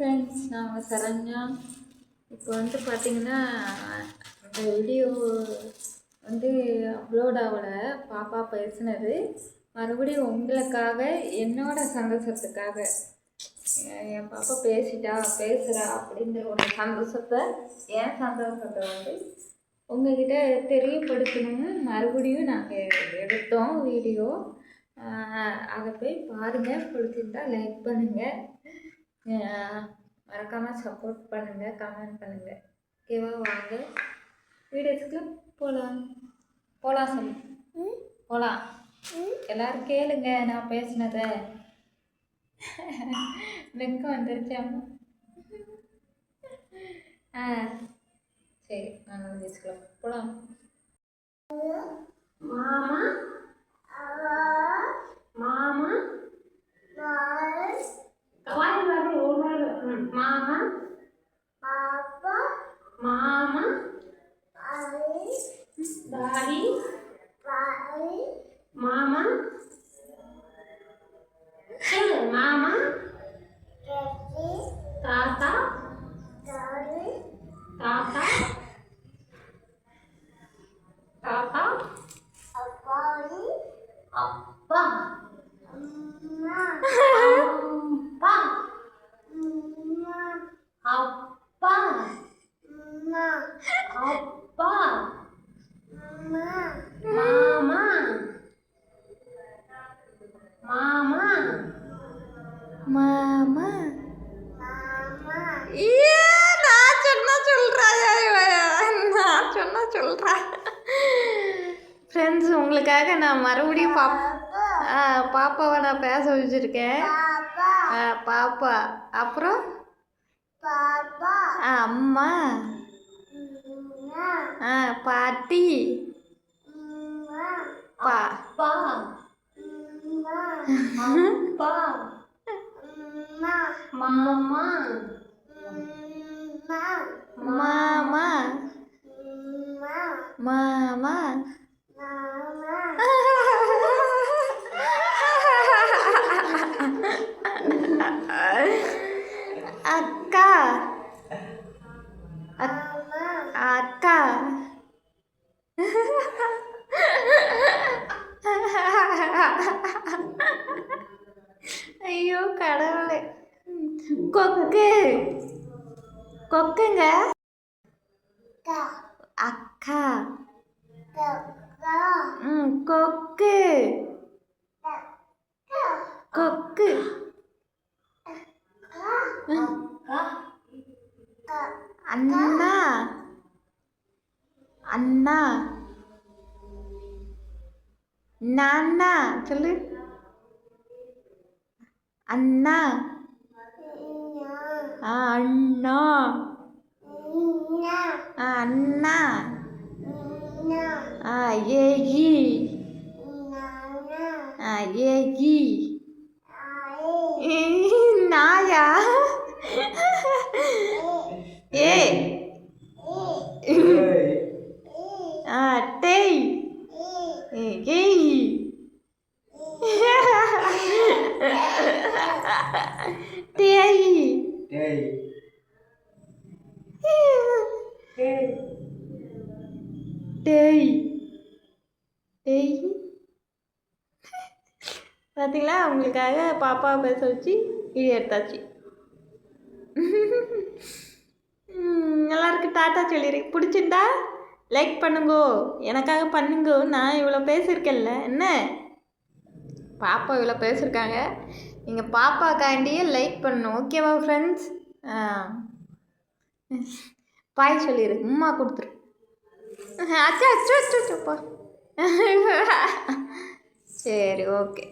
Friends நாங்கள் சரண்யா. இப்போ வந்து பார்த்தீங்கன்னா இந்த வீடியோ வந்து அப்லோட் ஆகலை. பாப்பா பேசுனது. மறுபடியும் உங்களுக்காக என்னோட சந்தோஷத்துக்காக. என் என் பாப்பா பேசிட்டா பேசுகிறா அப்படிங்கிற ஒரு சந்தோஷத்தை என் சந்தோஷத்தை வந்து உங்ககிட்ட தெரியப்படுத்தணும்னு மறுபடியும் நாங்கள் எடுத்தோம் வீடியோ அதை போய் பாருங்கள் பிடிச்சிருந்தா லைக் பண்ணுங்கள் மறக்காமல் சப்போர்ட் பண்ணுங்கள் கமெண்ட் பண்ணுங்கள் ஓகேவா வாங்க. வீடியோஸ்க்கு போகலாம் போகலாம் சொல்லு. போகலாம் எல்லோரும் கேளுங்க நான் பேசினதை. வெக்கம் வந்துருச்சாம்மா ஆ சரி நாங்கள் வீடியோஸ்க்குள்ள போகலாம் மாமா மாமா. வாய் வரும். மாமா மாமா டாடி மாமா சொல்லு மாமா தாத்தா தாத்தா தாத்தா அப்பா அப்பா அப்பா. அப்பா. மாமா. மாமா. மாமா. ஏ நான் சொன்னா சொல்கிறாயா நான் சொன்னா சொல்கிறா ஃப்ரெண்ட்ஸ் உங்களுக்காக நான் மறுபடியும் பாப் பாப்பாவை நான் பேச வச்சுருக்கேன். பாப்பா. அப்புறம்? ama Ma. Iya. ah pati iya. pa. Pa iya. pa mama. Mama. Mama mama. Mama. Akka. கடவுளே கொக்கு கொக்குங்க அக்கா ம் கொக்கு கொக்கு ம், அண்ணா அண்ணா நானா சொல்லு అన్న. అన్న. అన్న. ఏగి. ఏగి. నాయా. ఏ. టేయ్. గేయి. டேய். டேய். டேய். பார்த்தீங்களா உங்களுக்காக பாப்பா பேச வச்சு வீடியோ எடுத்தாச்சு. எல்லாருக்கும் டாட்டா சொல்லிடு பிடிச்சிருந்தா லைக் பண்ணுங்கோ. எனக்காக பண்ணுங்கோ. நான் இவ்வளோ பேசியிருக்கேன்ல என்ன? பாப்பா இவ்வளோ பேசியிருக்காங்க எங்கள் பாப்பாக்காண்டியே லைக் பண்ணணும். ஓகேவா ஃப்ரெண்ட்ஸ் பாய் சொல்லிடு உம்மா கொடுத்துரு. அச்சா அச்சோ அச்சோ அச்சோப்பா சரி ஓகே